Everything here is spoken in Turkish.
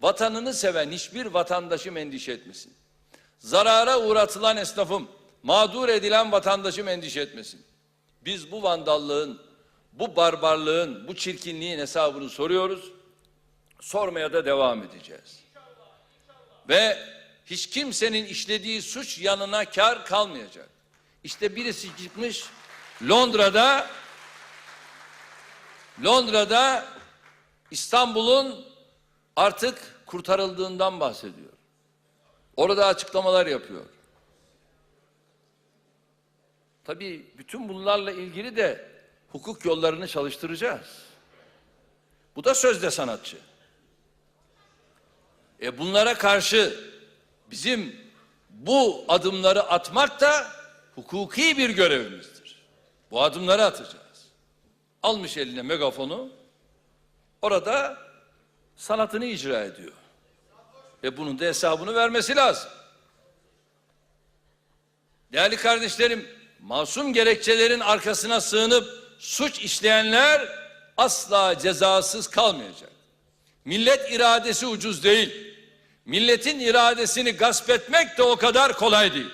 Vatanını seven hiçbir vatandaşım endişe etmesin. Zarara uğratılan esnafım, mağdur edilen vatandaşım endişe etmesin. Biz bu vandallığın, bu barbarlığın, bu çirkinliğin hesabını soruyoruz. Sormaya da devam edeceğiz. Ve hiç kimsenin işlediği suç yanına kar kalmayacak. İşte birisi gitmiş Londra'da Londra'da İstanbul'un artık kurtarıldığından bahsediyor. Orada açıklamalar yapıyor. Tabii bütün bunlarla ilgili de hukuk yollarını çalıştıracağız. Bu da sözde sanatçı. E bunlara karşı bizim bu adımları atmak da hukuki bir görevimizdir. Bu adımları atacağız. Almış eline megafonu, orada sanatını icra ediyor. Ve bunun da hesabını vermesi lazım. Değerli kardeşlerim, masum gerekçelerin arkasına sığınıp suç işleyenler asla cezasız kalmayacak. Millet iradesi ucuz değil. Milletin iradesini gasp etmek de o kadar kolay değil.